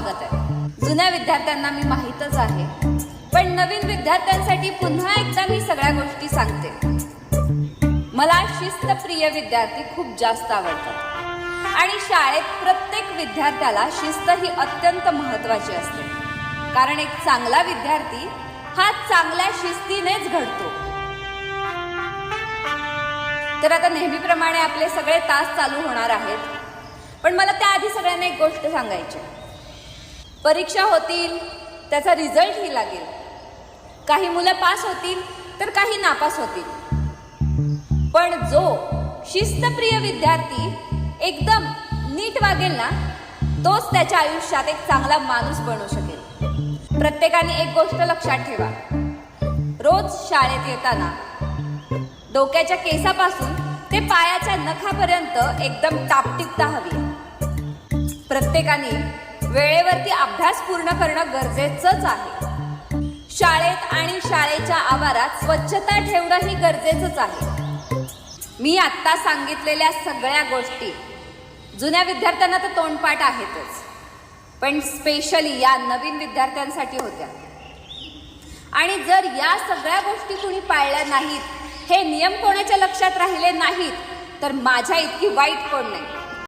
स्वागत आहे. जुन्या विद्यार्थ्यांना मी माहीतच आहे. पण नवीन विद्यार्थ्यांसाठी पुन्हा एकदा मी सगळ्या गोष्टी सांगते. मला शिस्तप्रिय विद्यार्थी खूप जास्त आवडतात. आणि शाळेत प्रत्येक विद्यार्थ्याला शिस्त ही अत्यंत महत्वाची असते. कारण एक चांगला विद्यार्थी हा चांगल्या शिस्तीनेच घडतो. तर आता नेहमीप्रमाणे आपले सगळे तास चालू होणार आहेत. पण मला त्याआधी सगळ्यांना एक गोष्ट सांगायची आहे. परीक्षा होतील त्याचा रिझल्टही लागेल. काही मुलं पास होतील तर काही नापास होतील. पण जो शिस्तप्रिय विद्यार्थी एकदम नीट वागेल ना तोच त्याच्या आयुष्यात एक चांगला माणूस बनू शकेल. प्रत्येकाने एक गोष्ट लक्षात ठेवा. रोज शाळेत येताना डोक्याच्या केसापासून ते पायाच्या नखापर्यंत एकदम टापटिपता हवी. प्रत्येकाने वेळेवरती अभ्यास पूर्ण करणं गरजेचंच आहे. शाळेत आणि शाळेच्या आवारात स्वच्छता ठेवणं ही गरजेचंच आहे. मी आत्ता सांगितलेल्या सगळ्या गोष्टी जुन्या विद्यार्थ्यांना तर तोंडपाठ आहेतच पण स्पेशली या नवीन विद्यार्थ्यांसाठी होत्या. आणि जर या सगळ्या गोष्टी कुणी पाळल्या नाहीत हे नियम कोणाच्या लक्षात राहिले नाहीत तर माझ्या इतकी वाईट कोण नाही.